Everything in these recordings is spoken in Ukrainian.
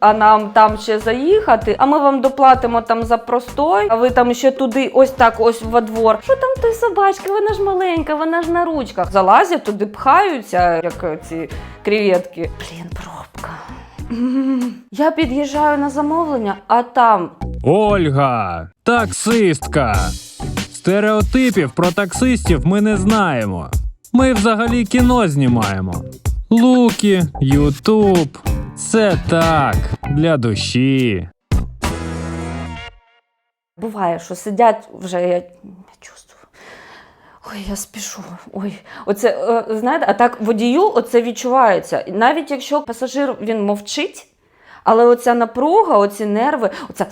А нам там ще заїхати, а ми вам доплатимо там за простой, а ви там ще туди, ось так, ось во двор. Що там той собачка? Вона ж маленька, вона ж на ручках. Залазять туди, пхаються, як ці креветки. Блін, пробка. Я під'їжджаю на замовлення, а там Ольга, таксистка. Стереотипів про таксистів ми не знаємо. Ми взагалі кіно знімаємо. Луки, Ютуб. Це так, для душі. Буває, що сидять вже я, чувствую. Ой, я спішу. Ой, оце е, знаєте, а так водію оце відчувається. Навіть якщо пасажир він мовчить, але оця напруга, оці нерви, оця.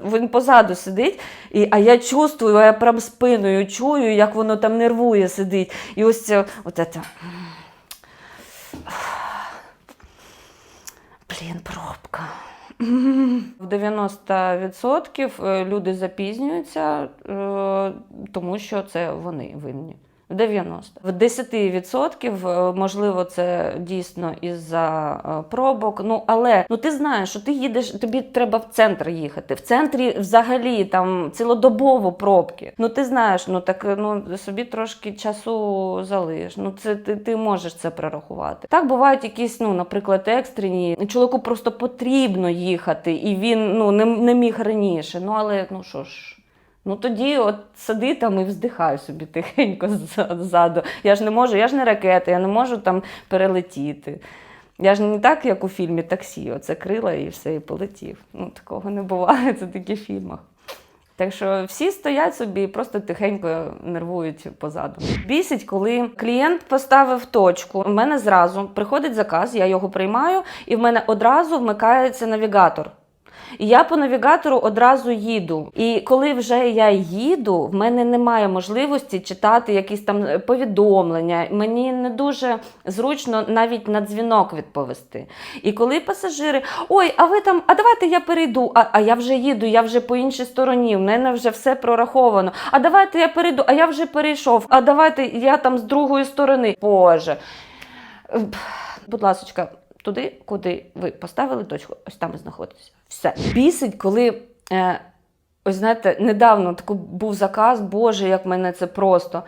Він позаду сидить, і, а я чувствую, я прям спиною чую, як воно там нервує сидить. І ось це, от це. Блін, пробка. В 90% е, люди запізнюються, е, тому що це вони винні. В 90. В 10% е, можливо це дійсно із-за е, пробок. Ну але ну ти знаєш, що ти їдеш, тобі треба в центр їхати. В центрі взагалі там цілодобово пробки. Ну ти знаєш, ну так ну собі трошки часу залиш. Ну це ти, ти можеш це прорахувати. Так бувають якісь, ну, наприклад, екстрені. Чоловіку просто потрібно їхати, і він ну не, не міг раніше. Ну але ну що ж. Ну тоді от сиди там і вздихай собі тихенько ззаду. Я ж не можу, я ж не ракета, я не можу там перелетіти. Я ж не так, як у фільмі таксі, оце крила і все, і полетів. Ну, такого не буває, це тільки в фільмах. Так що всі стоять собі і просто тихенько нервують позаду. Бісить, коли клієнт поставив точку. У мене зразу приходить заказ, я його приймаю, і в мене одразу вмикається навігатор. І я по навігатору одразу їду. І коли вже я їду, в мене немає можливості читати якісь там е, повідомлення. Мені не дуже зручно навіть на дзвінок відповісти. І коли пасажири, ой, а ви там, а давайте я перейду. А, а я вже їду, я вже по іншій стороні, в мене вже все прораховано. А давайте я перейду, а я вже перейшов. А давайте я там з другої сторони. Боже. Будь ласочка, туди, куди ви поставили точку, ось там і знаходиться. Все. Бісить, коли. Е, Ось знаєте, недавно такий був заказ, Боже, як мене це просто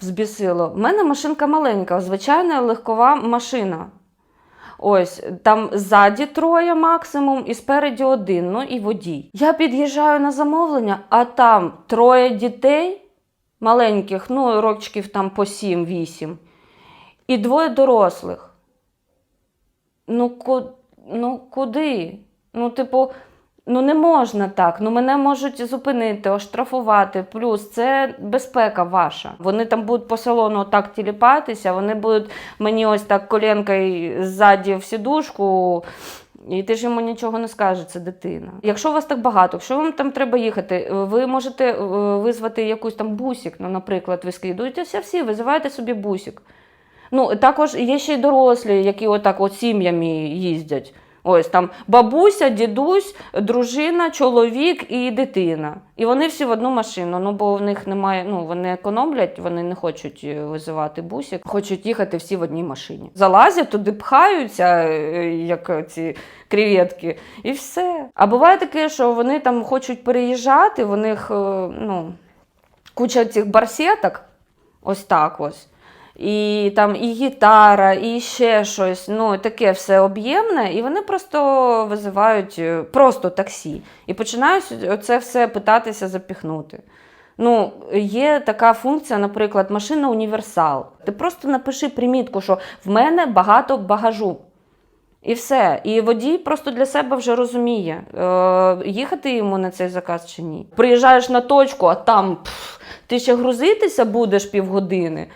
взбісило. В мене машинка маленька, звичайна легкова машина. Ось там ззаді троє максимум, і спереді один, ну і водій. Я під'їжджаю на замовлення, а там троє дітей маленьких, ну, років там по 7-8, і двоє дорослих. Ну, ку... ну куди? Ну, типу, ну не можна так. Ну мене можуть зупинити, оштрафувати. Плюс це безпека ваша. Вони там будуть по салону так тіліпатися, вони будуть мені ось так коленкою ззаді в сідушку. І ти ж йому нічого не скажеш, це дитина. Якщо у вас так багато, якщо вам там треба їхати, ви можете е, визвати якусь там бусик, ну, наприклад, ви скидуєтеся всі, визиваєте собі бусик. Ну, також є ще й дорослі, які отак от сім'ями їздять. Ось там бабуся, дідусь, дружина, чоловік і дитина. І вони всі в одну машину. Ну бо в них немає, ну вони економлять, вони не хочуть е, визивати бусик, хочуть їхати всі в одній машині. Залазять туди, пхаються, е, як ці креветки, і все. А буває таке, що вони там хочуть переїжджати, в них е, ну, куча цих барсеток, ось так ось. І там і гітара, і ще щось. Ну, таке все об'ємне, і вони просто визивають е, просто таксі і починають це все питатися запіхнути. Ну, є така функція, наприклад, машина універсал. Ти просто напиши примітку, що в мене багато багажу. І все. І водій просто для себе вже розуміє, е, їхати йому на цей заказ чи ні. Приїжджаєш на точку, а там пф, ти ще грузитися будеш півгодини.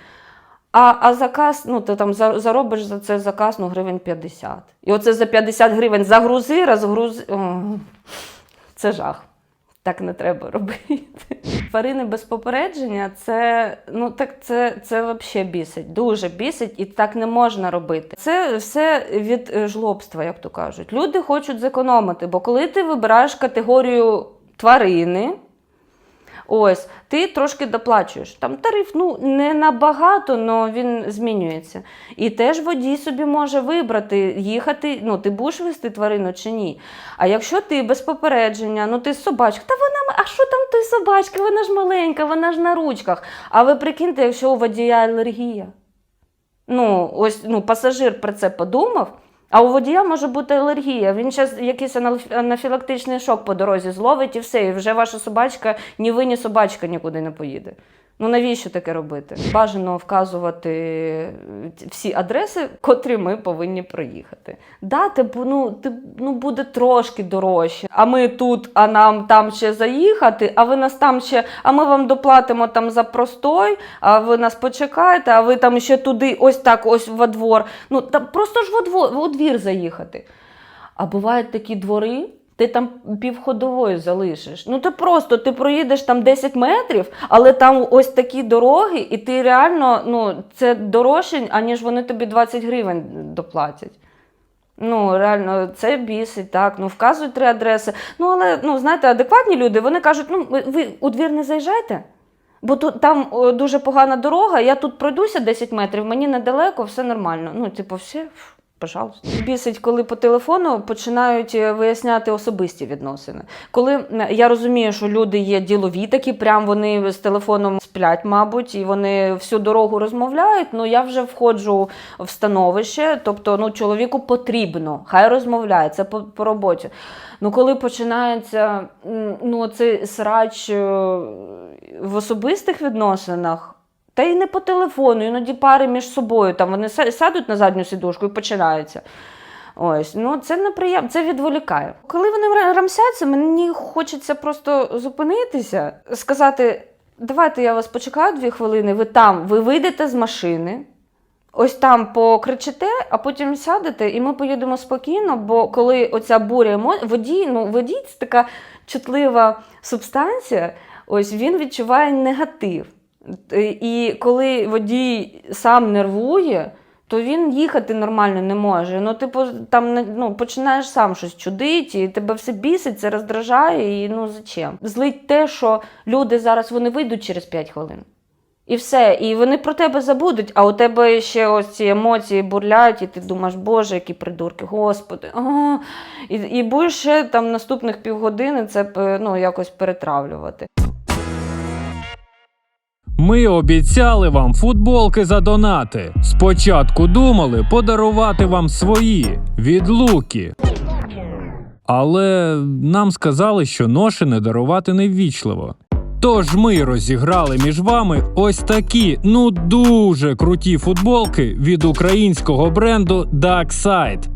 А, а заказ, ну ти там заробиш за це заказ ну, гривень 50. І оце за 50 гривень загрузи, розгрузи. О, це жах. Так не треба робити. Тварини без попередження це ну так це, це взагалі бісить. Дуже бісить, і так не можна робити. Це все від е, жлобства, як то кажуть. Люди хочуть зекономити, бо коли ти вибираєш категорію тварини, Ось, ти трошки доплачуєш. Там тариф ну, не набагато, але він змінюється. І теж водій собі може вибрати, їхати, ну, ти будеш вести тварину чи ні. А якщо ти без попередження, ну ти з собачкою, та вона, а що там той собачка? Вона ж маленька, вона ж на ручках. А ви прикиньте, якщо у водія алергія. Ну, ось ну, пасажир про це подумав. А у водія може бути алергія. Він зараз якийсь анаф- анафілактичний шок по дорозі зловить і все, і вже ваша собачка, ні ви, ні собачка нікуди не поїде. Ну навіщо таке робити? Бажано вказувати всі адреси, котрі ми повинні проїхати. Да, типу, ну, тип, ну буде трошки дорожче. А ми тут, а нам там ще заїхати, а ви нас там ще, а ми вам доплатимо там за простой, а ви нас почекаєте, а ви там ще туди, ось так, ось во двор. Ну там просто ж во двор, во двір заїхати. А бувають такі двори, ти там півходової залишиш. Ну ти просто ти проїдеш там 10 метрів, але там ось такі дороги, і ти реально ну, це дорожче, аніж вони тобі 20 гривень доплатять. Ну, реально, це бісить, так. Ну, вказують три адреси. Ну, але ну, знаєте, адекватні люди, вони кажуть, ну, ви, у двір не заїжджайте. Бо тут там дуже погана дорога, я тут пройдуся 10 метрів, мені недалеко, все нормально. Ну, типу, все, пожалуйста. Бісить, коли по телефону починають е, виясняти особисті відносини. Коли я розумію, що люди є ділові такі, прям вони з телефоном сплять, мабуть, і вони всю дорогу розмовляють. Ну я вже входжу в становище, тобто ну, чоловіку потрібно, хай розмовляє, це по, по роботі. Ну, коли починається ну, цей срач е, в особистих відносинах, та й не по телефону, іноді пари між собою, там вони сядуть на задню сідушку і починається. Ось, ну це неприємно, це відволікає. Коли вони рамсяться, мені хочеться просто зупинитися, сказати: давайте я вас почекаю дві хвилини, ви там, ви вийдете з машини, ось там покричите, а потім сядете, і ми поїдемо спокійно, бо коли оця буря водій, ну водій це така чутлива субстанція, ось він відчуває негатив. І коли водій сам нервує, то він їхати нормально не може. Ну, типу, там ну, починаєш сам щось чудити, і тебе все бісить, це роздражає, і ну зачем? Злить те, що люди зараз вони вийдуть через 5 хвилин. І все, і вони про тебе забудуть, а у тебе ще ось ці емоції бурлять, і ти думаєш, боже, які придурки, господи. Ага. І, і будеш ще там наступних півгодини це е, ну, якось перетравлювати. Ми обіцяли вам футболки за донати. Спочатку думали подарувати вам свої від луки. Але нам сказали, що ношене дарувати неввічливо. Тож ми розіграли між вами ось такі ну дуже круті футболки від українського бренду Darkside.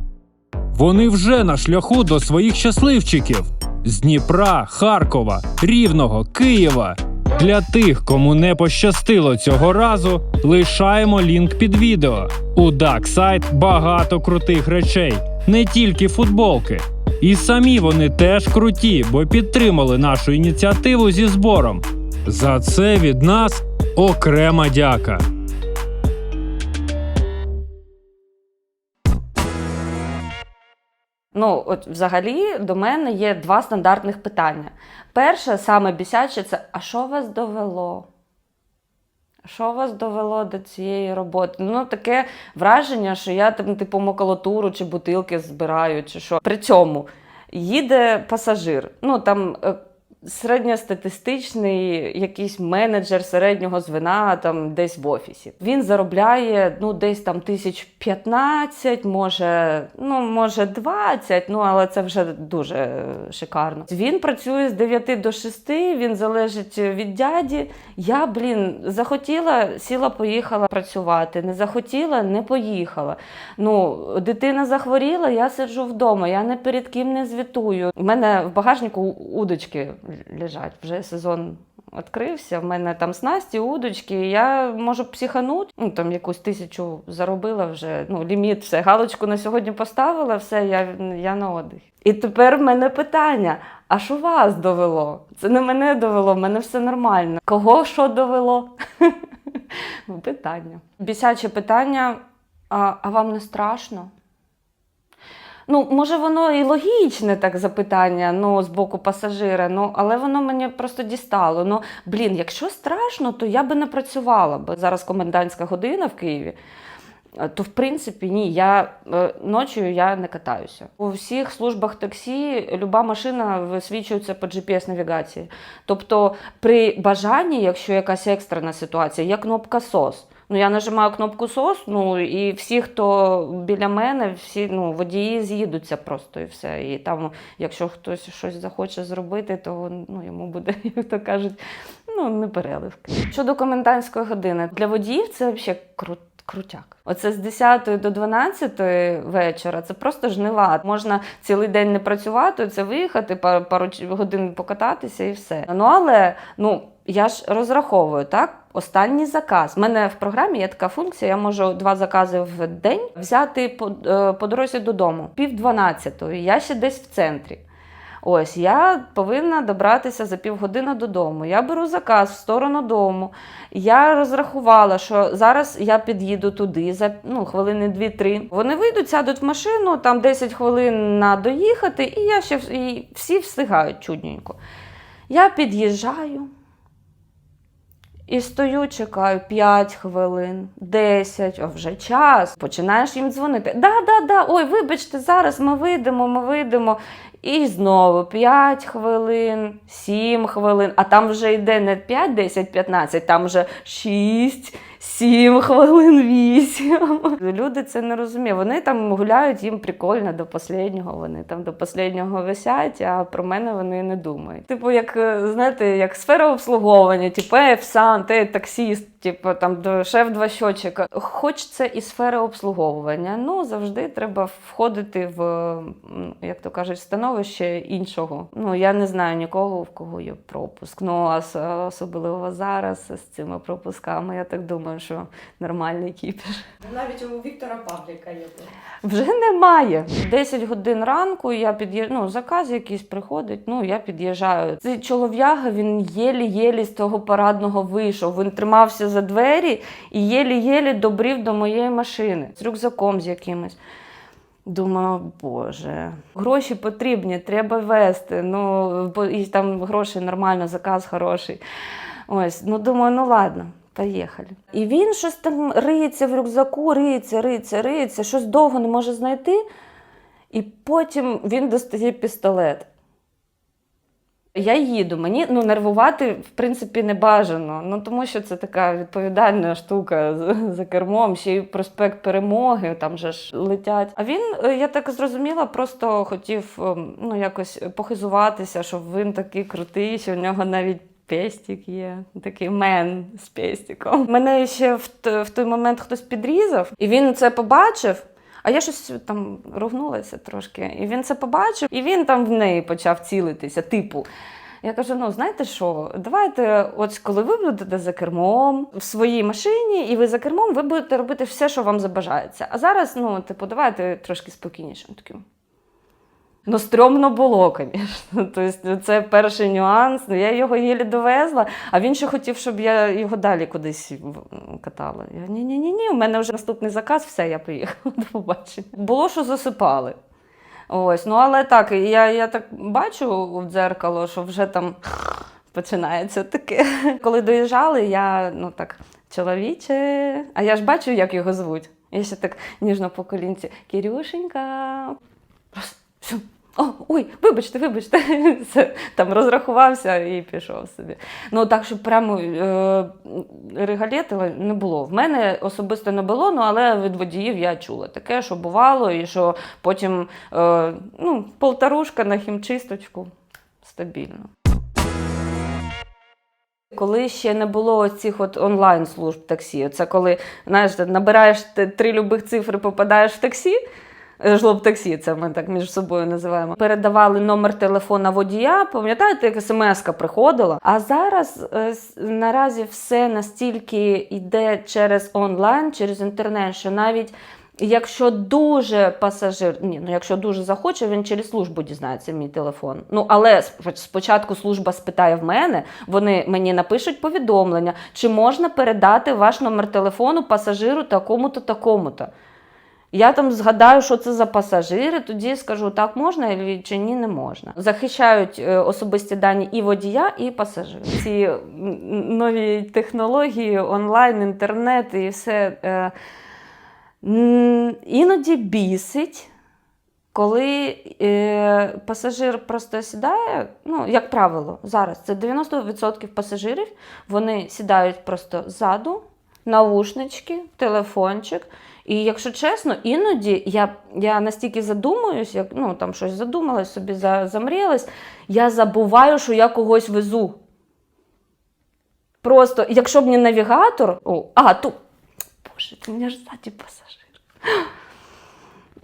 Вони вже на шляху до своїх щасливчиків з Дніпра, Харкова, Рівного, Києва. Для тих, кому не пощастило цього разу, лишаємо лінк під відео. У Даксайт багато крутих речей, не тільки футболки. І самі вони теж круті, бо підтримали нашу ініціативу зі збором. За це від нас окрема дяка. Ну, от взагалі до мене є два стандартних питання. Перше, саме бісяче, це а що вас довело? Що вас довело до цієї роботи? Ну, таке враження, що я там, типу, макулатуру чи бутилки збираю, чи що. При цьому їде пасажир. Ну там е, середньостатистичний якийсь менеджер середнього звена там десь в офісі. Він заробляє ну, десь там тисяч 15, може, ну, може 20, ну але це вже дуже шикарно. Він працює з 9 до 6, він залежить від дяді. Я, блін, захотіла, сіла, поїхала працювати. Не захотіла, не поїхала. Ну, дитина захворіла, я сиджу вдома, я не перед ким не звітую. У мене в багажнику удочки лежать. Вже сезон відкрився. В мене там снасті, удочки. Я можу психанути. Ну там якусь тисячу заробила вже. Ну, ліміт, все, галочку на сьогодні поставила, все, я, я на отдих. І тепер в мене питання: а що вас довело? Це не мене довело, в мене все нормально. Кого що довело? Питання. Бісяче питання: а, а вам не страшно? Ну, може, воно і логічне так запитання ну, з боку пасажира, ну, але воно мені просто дістало. Ну, блін, якщо страшно, то я би не працювала, бо зараз комендантська година в Києві. Е, То в принципі ні, я е, ночі я не катаюся. У всіх службах таксі люба машина висвічується по GPS-навігації. Тобто, при бажанні, якщо якась екстрена ситуація, є кнопка SOS. Ну, я нажимаю кнопку SOS, ну і всі, хто біля мене, всі ну, водії з'їдуться просто і все. І там, якщо хтось щось захоче зробити, то ну, йому буде, як то кажуть, ну, не переливки. Щодо комендантської години, для водіїв це взагалі круто. Крутяк. Оце з 10 до 12 вечора це просто жнива. Можна цілий день не працювати, це виїхати, пару годин покататися і все. Ну але ну я ж розраховую так. Останній заказ. У мене в програмі є така функція, я можу два закази в день взяти по, е, по дорозі додому. Пів дванадцятої. Я ще десь в центрі. Ось я повинна добратися за півгодини додому. Я беру заказ в сторону дому. Я розрахувала, що зараз я під'їду туди за ну, хвилини 2-3. Вони вийдуть, сядуть в машину, там 10 хвилин на доїхати, і я ще і всі встигають чудненько. Я під'їжджаю. І стою, чекаю 5 хвилин, 10, а вже час. Починаєш їм дзвонити. Да, да, да, ой, вибачте, зараз ми вийдемо, ми вийдемо. І знову 5 хвилин, 7 хвилин, а там вже йде не 5, 10, 15, там вже 6, 7 хвилин, 8. Люди це не розуміють. Вони там гуляють, їм прикольно до останнього. Вони там до останнього висять, а про мене вони не думають. Типу, як е, знаєте, як сфера обслуговування, типу, е, сам, ти таксіст, типу там шеф два щочика. Хоч це і сфера обслуговування, ну завжди треба входити в, як то кажуть, становище іншого. Ну я не знаю нікого, в кого є пропуск. Ну а особливо зараз з цими пропусками, я так думаю, що нормальний кіпіш. Навіть у Віктора Павліка є. Вже немає. 10 годин ранку я під'їжджаю, ну, заказ якийсь приходить, ну я під'їжджаю. Цей чолов'яга він єлі-єлі з того парадного вийшов. Він тримався за двері і єлі-єлі добрів до моєї машини з рюкзаком з якимось. Думаю, боже, гроші потрібні, треба вести. Ну, бо і там гроші нормально, заказ хороший. Ось, ну думаю, ну ладно, поїхали. І він щось там риється в рюкзаку, риється, риється, риється, щось довго не може знайти. І потім він достає пістолет. Я їду, мені ну, нервувати, в принципі, не бажано. Ну, тому що це така відповідальна штука за кермом, ще й проспект перемоги, там же ж летять. А він, е, я так зрозуміла, просто хотів ем, ну, якось похизуватися, що він такий крутий, що в нього навіть. Пестик є, такий мен з пестиком. Мене ще в, в той момент хтось підрізав, і він це побачив. А я щось там ругнулася трошки. І він це побачив, і він там в неї почав цілитися. Типу, я кажу: ну знаєте що, давайте, от коли ви будете за кермом в своїй машині, і ви за кермом, ви будете робити все, що вам забажається. А зараз, ну, типу, давайте трошки спокійніше. Таким. Ну, стрьомно було, звісно. Тобто, це перший нюанс. Ну, Я його єлі довезла, а він ще хотів, щоб я його далі кудись катала. Я ні, ні, ні, ні, у мене вже наступний заказ, все, я поїхала до побачення. Було, що засипали. Ось, ну але так, я, я так бачу в дзеркало, що вже там починається таке. Коли доїжджали, я ну так, чоловіче, а я ж бачу, як його звуть. Я ще так ніжно по колінці. Кірюшенька. О, ой, вибачте, вибачте. Там розрахувався і пішов собі. Ну так, щоб прямо е, регалетила не було. В мене особисто не було, ну але від водіїв я чула таке, що бувало, і що потім е, ну, полторушка на хімчисточку стабільно. Коли ще не було цих от онлайн служб таксі, це коли знаєш, набираєш три любих цифри, попадаєш в таксі. Е, Жлоб таксі, це ми так між собою називаємо. Передавали номер телефона водія. Пам'ятаєте, як смс-ка приходила? А зараз е, наразі все настільки йде через онлайн, через інтернет, що навіть Якщо дуже пасажир, ні, ну якщо дуже захоче, він через службу дізнається мій телефон. Ну але спочатку служба спитає в мене, вони мені напишуть повідомлення, чи можна передати ваш номер телефону пасажиру такому-то, такому-то. Я там згадаю, що це за пасажири, тоді скажу, так можна чи ні, не можна. Захищають е, особисті дані і водія, і пасажира. Ці нові технології, онлайн, інтернет і все е, іноді бісить. Коли е, пасажир просто сідає, ну, як правило, зараз це 90% пасажирів, вони сідають просто ззаду, наушнички, телефончик. І якщо чесно, іноді я, я настільки задумуюсь, як ну, там щось задумалась, собі за, замріялась, я забуваю, що я когось везу. Просто, якщо б не навігатор, о, а, тут, боже, у мене ж ззаді пасажир.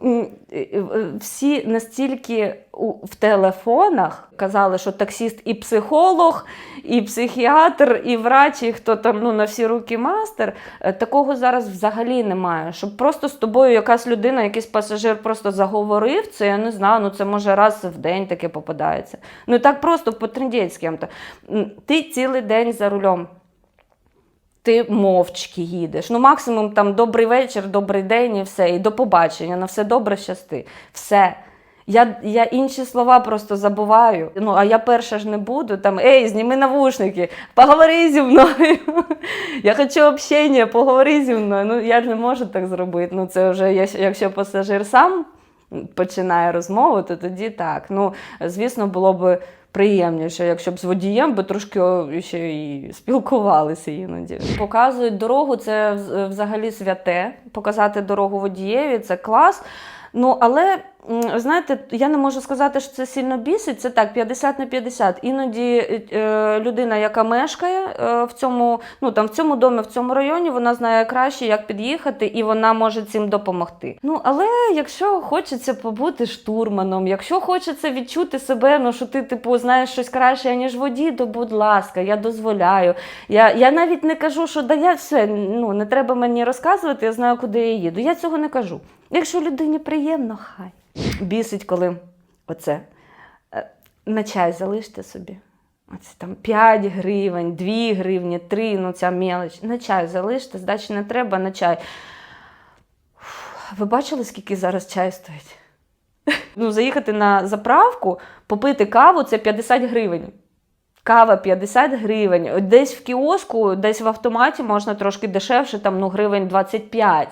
М, е, е, Всі настільки в телефонах казали, що таксіст і психолог, і психіатр, і врач, і хто там ну, на всі руки мастер. Е, Такого зараз взагалі немає. Щоб просто з тобою якась людина, якийсь пасажир просто заговорив, це я не знаю, ну це може раз в день таке попадається. Ну так просто по з Ти цілий день за рулем. Ти мовчки їдеш. Ну, максимум там добрий вечір, добрий день і все. І до побачення. На все добре щасти. Все. Я, я інші слова просто забуваю. Ну, а я перша ж не буду. Там, ей, зніми навушники, поговори зі мною. Я хочу общення, поговори зі мною. Ну, я ж не можу так зробити. Ну, це вже якщо пасажир сам починає розмову, то тоді так. Ну, звісно, було б приємніше, якщо б з водієм би трошки ще і спілкувалися іноді. Показують дорогу, це взагалі святе. Показати дорогу водієві це клас. Ну, але знаєте, я не можу сказати, що це сильно бісить. Це так, 50 на 50. Іноді е, людина, яка мешкає е, в цьому, ну там в цьому домі, в цьому районі, вона знає краще, як під'їхати, і вона може цим допомогти. Ну, але якщо хочеться побути штурманом, якщо хочеться відчути себе, ну що ти, типу, знаєш щось краще, ніж водій, то будь ласка, я дозволяю. Я, я навіть не кажу, що да я все, ну не треба мені розказувати, я знаю, куди я їду. Я цього не кажу. Якщо людині приємно, хай. Бісить, коли оце е, на чай залиште собі. Оце там 5 гривень, 2 гривні, 3, ну ця мелоч. На чай залиште, здачі не треба, на чай. Ви бачили, скільки зараз чай стоїть? Ну, заїхати на заправку, попити каву це 50 гривень. Кава 50 гривень. Десь в кіоску, десь в автоматі можна трошки дешевше, там ну, гривень 25.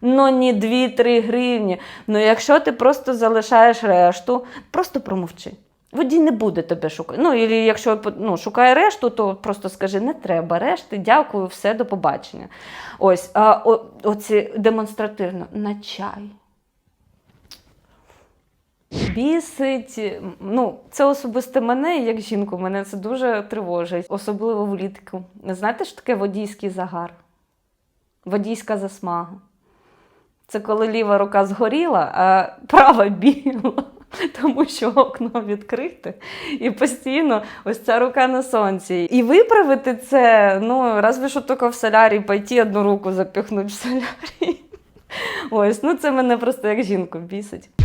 Ну, ні 2-3 гривні. Ну, якщо ти просто залишаєш решту, просто промовчи. Водій не буде тебе шукати. Ну, і якщо ну, шукає решту, то просто скажи, не треба решти, дякую, все, до побачення. Ось, а о, оці демонстративно на чай. Бісить, ну, це особисто мене, як жінку, мене це дуже тривожить, особливо влітку. Знаєте, що таке водійський загар? Водійська засмага. Це коли ліва рука згоріла, а права біла, тому що окно відкрите, і постійно ось ця рука на сонці. І виправити це, ну, разве що тільки в солярі пойти одну руку запіхнути в солярі. Ось, ну це мене просто як жінку бісить.